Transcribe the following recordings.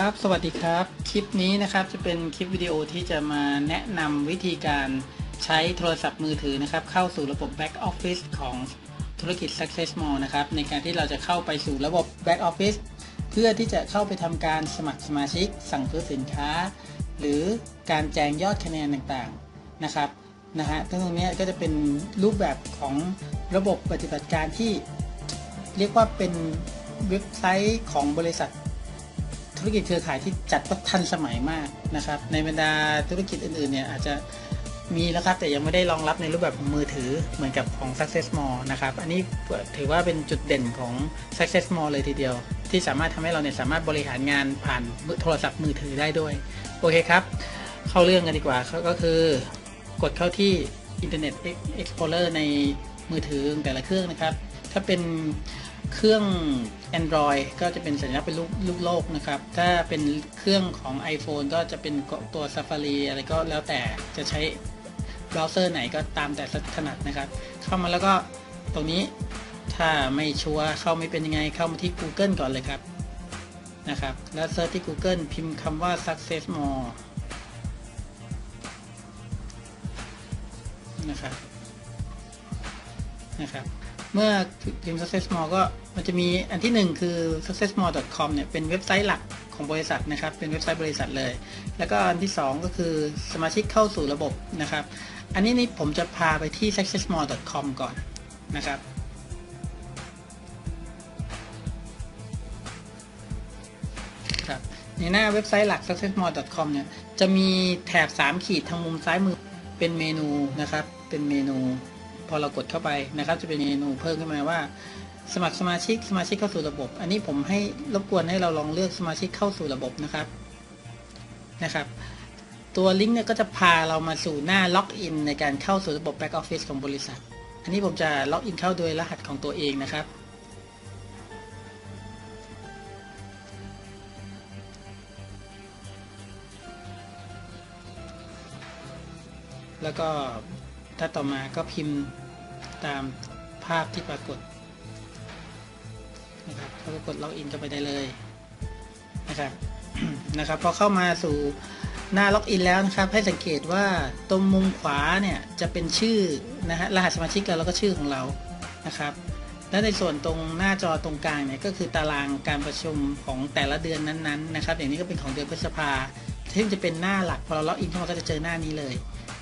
ครับ สวัสดีครับ คลิปนี้นะครับจะเป็นคลิปวิดีโอที่จะมาแนะนำวิธีการใช้โทรศัพท์มือถือนะครับ เข้าสู่ระบบ Back Office ของธุรกิจ Success Mall นะครับ ในการที่เราจะเข้าไปสู่ระบบ Back Office เพื่อที่จะเข้าไปทำการสมัครสมาชิก สั่งซื้อสินค้า หรือการแจงยอดคะแนนต่างๆนะครับนะฮะตรงนี้ก็จะเป็นรูปแบบของระบบปฏิบัติการที่ เรียกว่าเป็นเว็บไซต์ของบริษัท ธุรกิจเครือข่ายที่จัดว่าทันสมัยมากนะครับ ในบรรดาธุรกิจอื่นๆเนี่ยอาจจะมีแล้วครับแต่ยังไม่ได้รองรับในรูปแบบของมือถือเหมือนกับของ Success Mall นะครับ อันนี้ถือว่าเป็นจุดเด่นของ Success Mall เลยทีเดียว ที่สามารถทำให้เราเนี่ยสามารถบริหารงานผ่านโทรศัพท์มือถือได้ด้วย โอเคครับ เข้าเรื่องกันดีกว่าก็คือกดเข้าที่ Internet Explorer ในมือถือแต่ละเครื่องนะครับ ถ้าเป็น เครื่อง Android ก็จะเป็นสัญลักษณ์เป็นรูปรูปโลกนะครับ ถ้าเป็นเครื่องของ iPhone ก็จะเป็นตัว Safari อะไรก็แล้วแต่จะใช้เบราว์เซอร์ไหนก็ตามแต่ถนัดนะครับ เข้ามาแล้วก็ตรงนี้ถ้าไม่ชัวร์เข้าไม่เป็นยังไงเข้ามาที่ Google ก่อนเลยครับนะครับ แล้วเซิร์ชที่ Google พิมพ์คำว่า success more นะครับนะครับ เมื่อพิมพ์ success more ก็มันจะมีอันที่หนึ่งคือ successmore.com เนี่ยเป็นเว็บไซต์หลักของบริษัทนะครับ เป็นเว็บไซต์บริษัทเลย แล้วก็อันที่สองก็คือสมาชิกเข้าสู่ระบบนะครับ อันนี้นี่ผมจะพาไปที่ successmore.com ก่อนนะครับครับในหน้าเว็บไซต์หลัก successmore.com เนี่ยจะมีแถบ 3 ขีดทางมุมซ้ายมือเป็นเมนูนะครับ เป็นเมนู พอเรากดเข้าไปนะครับ จะเป็นเมนูเพิ่มขึ้นมาว่า สมัครสมาชิกสมาชิกเข้าสู่ระบบ อันนี้ผมให้รบกวนให้เราลองเลือกสมาชิกเข้าสู่ระบบนะครับนะครับตัวลิงก์เนี่ยก็จะพาเรามาสู่หน้าล็อกอินในการเข้าสู่ระบบ Back Office ของบริษัท อันนี้ผมจะล็อกอินเข้าโดยรหัสของตัวเองนะครับ แล้วก็ ถ้าต่อมาก็พิมพ์ตามภาพที่ปรากฏนะครับแล้วก็กดล็อกอินเข้าไปได้เลยนะครับนะครับพอเข้ามาสู่หน้าล็อกอินแล้วนะครับ ให้สังเกตว่าตรงมุมขวาเนี่ยจะเป็นชื่อนะฮะรหัสสมาชิกเราแล้วก็ชื่อของเรานะครับ และในส่วนตรงหน้าจอตรงกลางเนี่ยก็คือตารางการประชุมของแต่ละเดือนนั้นๆนะครับ อย่างนี้ก็เป็นของเดือนพฤษภาที่จะเป็นหน้าหลักพอเราล็อกอินเข้ามาก็จะเจอหน้านี้เลย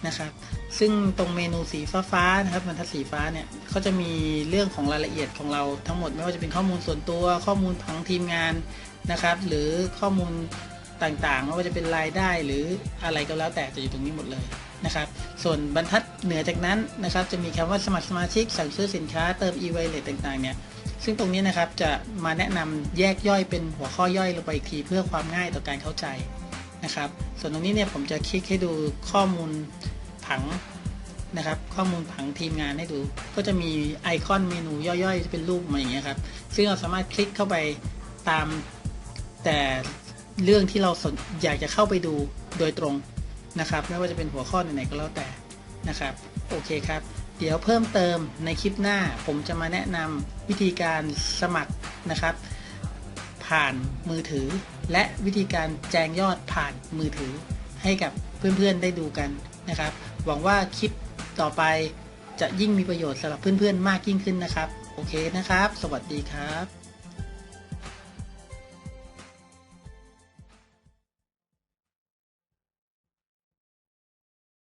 นะครับ ซึ่งตรงเมนูสีฟ้าๆนะครับบรรทัดสีฟ้าเนี่ยเขาจะมีเรื่องของรายละเอียดของเราทั้งหมดไม่ว่าจะเป็นข้อมูลส่วนตัวข้อมูลของทีมงานนะครับ หรือข้อมูลต่างๆไม่ว่าจะเป็นรายได้หรืออะไรก็แล้วแต่จะอยู่ตรงนี้หมดเลยนะครับ ส่วนบรรทัดเหนือจากนั้นนะครับ จะมีคำว่าสมัครสมาชิกสั่งซื้อสินค้าเติม e-wallet ต่างๆเนี่ยซึ่งตรงนี้นะครับจะมาแนะนำแยกย่อยเป็นหัวข้อย่อยลงไปอีกทีเพื่อความง่ายต่อการเข้าใจนะครับ ส่วนตรงนี้เนี่ยผมจะคลิกให้ดูข้อมูล ผังนะครับ ข้อมูลผังทีมงานให้ดู ก็จะมีไอคอนเมนูย่อยๆ จะเป็นรูปมาอย่างเงี้ยครับ ซึ่งเราสามารถคลิกเข้าไปตามแต่เรื่องที่เราอยากจะเข้าไปดูโดยตรงนะครับ ไม่ว่าจะเป็นหัวข้อไหนๆก็แล้วแต่นะครับ โอเคครับ เดี๋ยวเพิ่มเติมในคลิปหน้า ผมจะมาแนะนำวิธีการสมัครนะครับ ผ่านมือถือ และวิธีการแจงยอดผ่านมือถือให้กับเพื่อนๆได้ดูกัน นะครับ หวังว่าคลิปต่อไปจะยิ่งมีประโยชน์สำหรับเพื่อนๆมากยิ่งขึ้นนะครับ โอเคนะครับ สวัสดีครับ